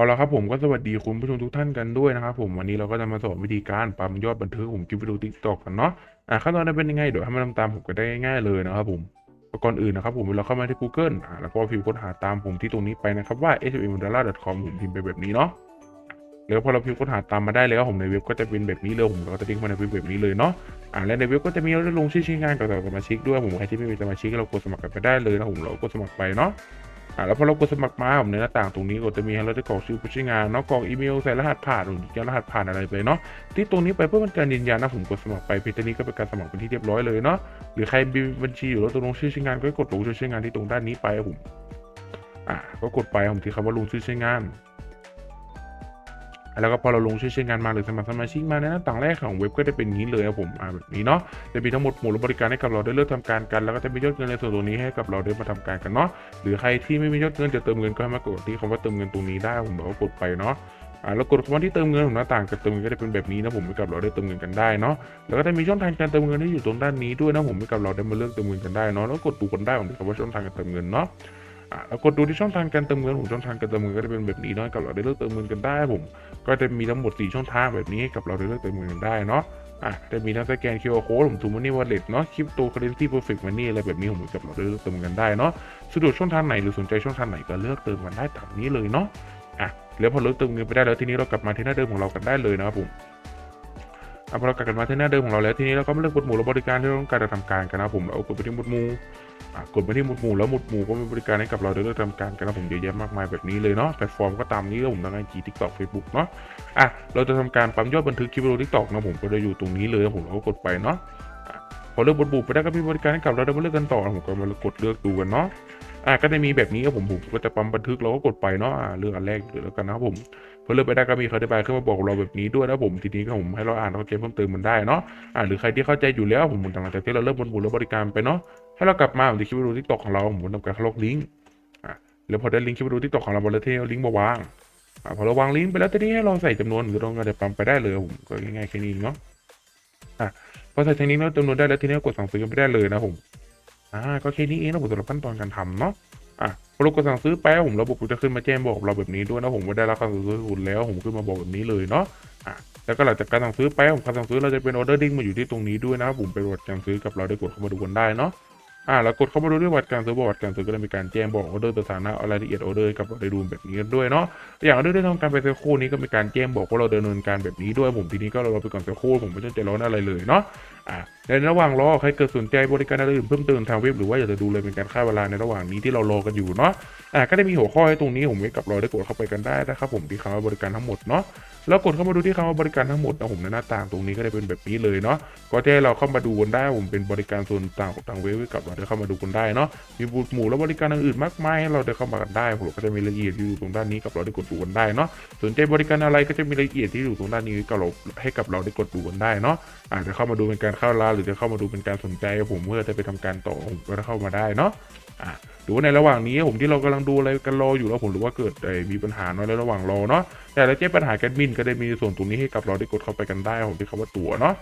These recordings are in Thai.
เอาละครับผมก็สวัสดีคุณผู้ชมทุกท่านกันด้วยนะครับผมวันนี้เราก็จะมาสอนวิธีการปั๊มยอดบันทึกผมคลิปวิดีโอทิกตอกกันเนาะอ่าขั้นตอนนั้นเป็นยังไงเดี๋ยวให้มาทำตามผมก็ได้ง่ายๆเลยนะครับผมก่อนอื่นนะครับผมเวลาเข้ามาที่ Google อ่าแล้วก็พิมพ์ค้นหาตามผมที่ตรงนี้ไปนะครับว่า h m d a l a c o m ผมพิมพ์ไปแบบนี้เนาะแล้วพอเราพิมพ์ค้นหาตามมาได้แล้วผมในเว็บก็จะเป็นแบบนี้เลยผมก็จะทิ้งมาในเว็บแบบนี้เลยเนาะอ่าและในเว็บก็จะมีเราได้ลงชื่อใช้งานกับสมาชิกด้วยผมใครที่ไม่มีสมาชิกเรากดสมัครกันไปได้เลยนะผมเรากดสมัครไปเนาะ อ่าแล้วพอเรากดสมัครมาผมในหน้าต่างตรงนี้ก็จะมีให้เราจะกรอกชื่อผู้ใช้งานเนาะกรอกอีเมลใส่รหัสผ่านหรือจะรหัสผ่านอะไรไปเนาะที่ตรงนี้ไปเพื่อเป็นการยืนยันนะผมกดสมัครไปเพียงเท่นี้ก็เป็นการสมัครเป็นที่เรียบร้อยเลยเนาะหรือใครมีบัญชีอยู่แล้วตรงลงชื่อใช้งานก็กดลงชื่อใช้งานที่ตรงด้านนี้ไปผมอ่าก็กดไปผมที่คำว่าลงชื่อใช้งาน แล้วก็พอเราลงชื่อใช้งานมาหรือสมัครสมาชิกมาในหน้าต่างแรกของเว็บก็จะเป็นอย่างนี้เลยครับผมอ่าแบบนี้เนาะจะมีทั้งหมดหมู่บริการให้กับเราได้เลือกทำการกัน แล้วก็จะมียอดเงินในส่วนตรงนี้ให้กับเราได้มาทำการกันเนาะหรือใครที่ไม่มียอดเงินจะเติมเงินก็ให้มากดที่คำว่าเติมเงินตรงนี้ได้ผมบอกว่ากดไปเนาะอ่าแล้วกดคำว่าที่เติมเงินของหน้าต่างกับเติมเงินก็จะเป็นแบบนี้นะผมให้กับเราได้เติมเงินกันได้เนาะแล้วก็จะมีช่องทางการเติมเงินที่อยู่ตรงด้านนี้ด้วยนะผมให้กับเราได้มาเลือกเติมเงินกันได้เนาะแล้วกดดูกันได้ผมที่คำว่าช่องทางการเติมเงินเนาะ อะแล้วกดดูที่ช่องทางการเติมเงินผมช่องทางการเติมเงินก็จะเป็นแบบนี้เนาะกับเราได้เลือกเติมเงินกันได้ผมก็จะมีทั้งหมด 4 ช่องทางแบบนี้ให้กับเราได้เลือกเติมเงินกันได้เนาะอะจะมีทั้งสแกน QR code ผมทูมันนี่วอลเล็ตเนาะคริปโตเคอเรนซีเพอร์เฟกต์มันนี่อะไรแบบนี้ผมกับเราได้เลือกเติมเงินกันได้เนาะสะดวกช่องทางไหนหรือสนใจช่องทางไหนก็เลือกเติมกันได้ตามนี้เลยเนาะอะแล้วพอเลือกเติมเงินไปได้แล้วทีนี้เรากลับมาที่หน้าเดิมของเรากันได้เลยนะครับผม อะพอเรากลับมาที่หน้าเดิมของเราแล้วทีนี้เราก็มาเลือกหมวดหมู่และบริการที่เราต้องการจะทำการกันนะผมเรากดไปที่หมวดหมู่อะกดไปที่หมุดหมู่แล้วหมุดหมู่ก็มีบริการให้กับเราได้เลือกทำการกันนะผมเยอะแยะมากมายแบบนี้เลยเนาะแพลตฟอร์มก็ตามนี้เลยผมทั้งไอจีทิกตอกเฟซบุ๊กเนาะอะเราจะทำการปั๊มยอดบันทึกคลิปวิดีโอทิกตอกนะผมก็จะอยู่ตรงนี้เลยผมเราก็กดไปเนาะพอเลือกหมุดหมู่ไปได้ก็มีบริการให้กับเราได้มาเลือกกันต่อผมก็มากดเลือกดูกันเนาะอะก็จะมีแบบนี้ครับผมผมก็จะปั๊มบันทึกเราก็กดไปเนาะอะเลือกอันแรกเลยแล้วกันนะครับผม เลือกไปได้ก็มีเขาอธิบายขึ้นมาบอกเราแบบนี้ด้วยนะผมทีนี้ก็ผมให้เราอ่านเข้าใจเพิ่มเติมมันได้เนาะอะหรือใครที่เข้าใจอยู่แล้วผมหลังจากที่เราเริ่มหมุดหมู่แล้วบริการไปเนาะถ้เรากลับมาผมจะคลิปวิดีโอทิกตอกของเราผมทำการคลิกลิงก์อะแล้วพอได้ลิงก์คลิปวิดีโอทิกตอกของเราบนเที่เอาลิงก์มาวางอะพอเราวางลิงก์ไปแล้วทีนี้ให้เราใส่จำนวนหรือเราจะปั๊มไปได้เลยผมก็ง่ายๆแค่นี้เนาะอะพอใส่ทีนี้เราจำนวนได้แล้วทีนี้ก็กดสั่งซื้อกันไปได้เลยนะผมอ่าก็แค่นี้เองนะผมสำหรับขั้นตอนการทำเนาะ อะพอเรากดสั่งซื้อไปผมระบบจะขึ้นมาแจ้งบอกเราแบบนี้ด้วยนะผมว่าได้รับการสั่งซื้อคุณแล้ว ผมขึ้นมาบอกแบบนี้เลยเนาะอะแล้วก็หลังจากการสั่งซื้อไปผมการสั่งซื้อเราจะเป็นออเดอร์ดิ้งมาอยู่ที่ตรงนี้ด้วยนะครับผมเป็นปรวัติการซื้อกับเราได้กดเข้ามาดูกันได้เนาะอ่าแล้วกดเข้ามาดูด้วยวัดการซื้อประวัติการซื้อก็จะมีการแจ้งบอกออเดอร์สถานะรายละเอียดออเดอร์กับเราได้ดูแบบนี้ด้วยเนาะอย่างออเดอร์ได้ทำการไปเซลคู่นี้ก็มีการแจ้งบอกว่าเราดำเนินการแบบนี้ด้วยผมทีนี้ก็เราไปก่อนเซลคู่ผมไม่ต้องใจร้อนอะไรเลยเนาะอ่าในระหว่างรอใครเกิดสนใจบริการอะไรอื่นเพิ่มเติมทางเว็บหรือว่าอยากจะดูเลยเป็นการฆ่าเวลาในระหว่างนี้ที่เรารอกันอยู่เนาะอ่าก็ได้มีหัวข้อให้ตรงนี้ผมไว้กับราได้กดเข้าไปกันได้นะครับผมที่คำว่าบริการทั้งหมดเนาะแล้วกดเข้ามาดูที่คำว่าบริการทั้งหมดนะผมในหน้าต่างตรงนี้ก็ได้เป็นแบบนี้เลยเนาะก็จะให้เราเข้ามาดูกันได้ผมเป็นบริการส่วนต่างของทางเว็บให้กับเราได้เข้ามาดูกันได้เนาะมีบูธหมู่และบริการอื่นๆมากมายให้เราได้เข้ามากันได้ผมก็จะมีรายละเอียดที่อยู่ตรงด้านนี้กับเราได้กดดูกันได้เนาะสนใจบริการอะไรก็จะมีรายละเอียดที่อยู่ตรงด้านนี้กับเราให้กับเราได้กดดูกันได้เนาะอาจจะเข้ามาดูเป็นการเข้าร้าหรือจะเข้ามาดูเป็นการสนใจผมเพื่อจะไปทำการต่อผมก็เข้ามาได้เนาะอะหรือว่าในระหว่างนี้ผมที่เรากำลังดูอะไรกันรออยู่แล้วผมหรือว่าเกิดมีปัญหาน้อยแล้วระหว่างรอเนาะแต่ละแจ้งปัญหาแกดมินก็ได้มีส่วนตรงนี้ให้กับเราได้กดเข้าไปกันได้ผมที่คำว่าตั๋วเนาะ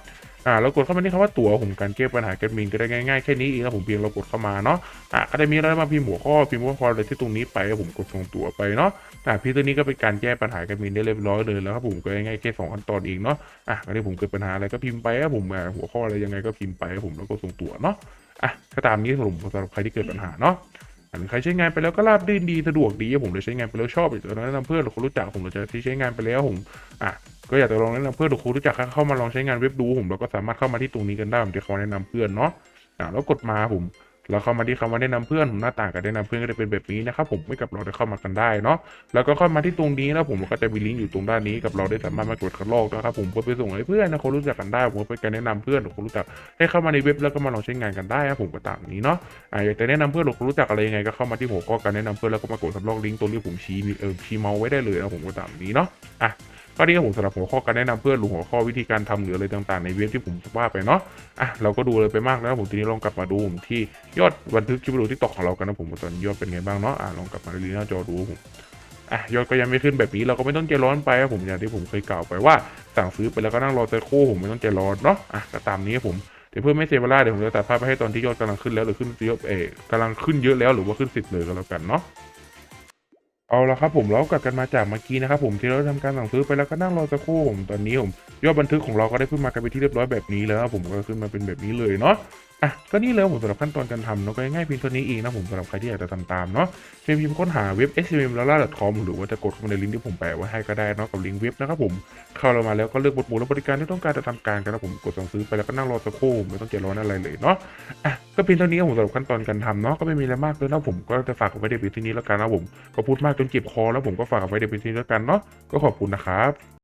อ่าแล้วกดเข้ามาที่คำว่าตั๋วผมการแก้ปัญหาแกดมินก็ได้ง่ายๆแค่นี้เองครับผมเพียงเรากดเข้ามาเนาะอ่าก็ได้มีอะไรมาพิมพ์หัวข้อพิมพ์หัวข้ออะไรที่ตรงนี้ไปผมกดส่งตั๋วไปเนาะอ่าพี่ตัวนี้ก็เป็นการแก้ปัญหาแกดมินได้เรียบร้อยเลยแล้วครับผมก็ง่ายๆแค่สองขั้นตอนเองเนาะอะอันนี้ผมเกิดปัญหาอะไรก็พิมพ์ไปครับผมอ่าหัวข้ออะไรยังไงก็พิมพ์ไปครับผมแล้วก็ส่งตั๋วเนาะอะก็ตามนี้สรุปสำหรับใครที่เกิดปัญหาเนาะอันใครใช้งานไปแล้วก็ราบรื่นดีสะดวกดีผมเลยใช้งานไปแล้วชอบอยากจะแนะนำเพื่อนหรือคนรู้จักผมหรือจะที่ใช้งานไปแล้วผมอะ ก็อยากจะลองแนะนำเพื่อนหรือคนรู้จักเข้ามาลองใช้งานเว็บดูผมเราก็สามารถเข้ามาที่ตรงนี้กันได้ผมจะเขาแนะนำเพื่อนเนาะอะแล้วกดมาผมเราเข้ามาที่คำว่าแนะนำเพื่อนผมหน้าต่างกับแนะนำเพื่อนก็จะเป็นแบบนี้นะครับผมไม่กับเราได้เข้ามากันได้เนาะแล้วก็เข้ามาที่ตรงนี้แล้วผมก็จะมีลิงก์อยู่ตรงด้านนี้กับเราได้สามารถมากดคัดลอกนะครับผมเพื่อไปส่งให้เพื่อนนะคนรู้จักกันได้ผมเป็นการแนะนำเพื่อนหรือคนรู้จักให้เข้ามาในเว็บแล้วก็มาลองใช้งานกันได้ครับผมก็ตามนี้เนาะอ่าอยากจะแนะนำเพื่อนหรือคนรู้จักอะไรยังไงก็เข้ามาที่หัวข้อการแนะนำเพื่อนแล้วก็มากดสำรองลิงก์ตรงที่ผมชี้เออชี้เมาส์ไว้ได้เลยนะผมก็ตามนี้เนาะอะ ก็นี่ก็ผมสำหรับหัวข้อการแนะนำเพื่อนหรือหัวข้อวิธีการทำหรืออะไรต่างๆในเว็บที่ผมว่าไปเนาะอะเราก็ดูเลยไปมากแล้วผมทีนี้ลองกลับมาดูผมที่ยอดบันทึกคลิปวิดีโอที่ตกของเรากันนะผมตอนยอดเป็นไงบ้างเนาะอะลองกลับมาดูหน้าจอดูผมอะยอดก็ยังไม่ขึ้นแบบนี้เราก็ไม่ต้องใจร้อนไปครับผมอย่างที่ผมเคยกล่าวไปว่า สั่งซื้อไปแล้วก็นั่งรอใจโค้ผมไม่ต้องใจร้อนเนาะอะก็ตามนี้ครับผมเดี๋ยวเพื่อไม่เสียเวลาเดี๋ยวผมจะตัดภาพไปให้ตอนที่ยอดกำลังขึ้นแล้วหรือขึ้นเยอะเออกำลังขึ้นเยอะแล้วหรือว่าขึ้นสิบเลยก็แล้วกันเนาะ เอาละครับผมเรากลับกันมาจากเมื่อกี้นะครับผมที่เราทำการสั่งซื้อไปแล้วก็นั่งรอสักครู่ผมตอนนี้ผมยอดบันทึกของเราก็ได้ขึ้นมากันไปนที่เรียบร้อยแบบนี้แล้วครับผมก็ขึ้นมาเป็นแบบนี้เลยเนาะ อะก็นี่เลยผมสำหรับขั้นตอนการทำเนาะก็ง่ายเพียงเท่านี้เองนะผมสำหรับใครที่อยากจะทำตามเนาะเพียงพิมพ์ค้นหาเว็บ s m m l a l a c o m หรือว่าจะกดเข้ามาในลิงก์ที่ผมแปะไว้ให้ก็ได้เนาะกับลิงก์เว็บนะครับผมเข้าเรามาแล้วก็เลือกบทหมู่และบริการที่ต้องการจะทำการกันนะผมกดสั่งซื้อไปแล้วก็นั่งรอสักครู่ไม่ต้องเจร้อนอะไรเลยเนาะอะก็เพียงเท่านี้ผมสำหรับขั้นตอนการทำเนาะก็ไม่มีอะไรมากเลยนะผมก็จะฝากไว้ในเพียงที่นี้แล้วกันนะผมก็พูดมากจนเจ็บคอแล้วผมก็ฝากไว้ในเพียงที่นี้แล้วกันเนาะก็ขอบคุณนะครับ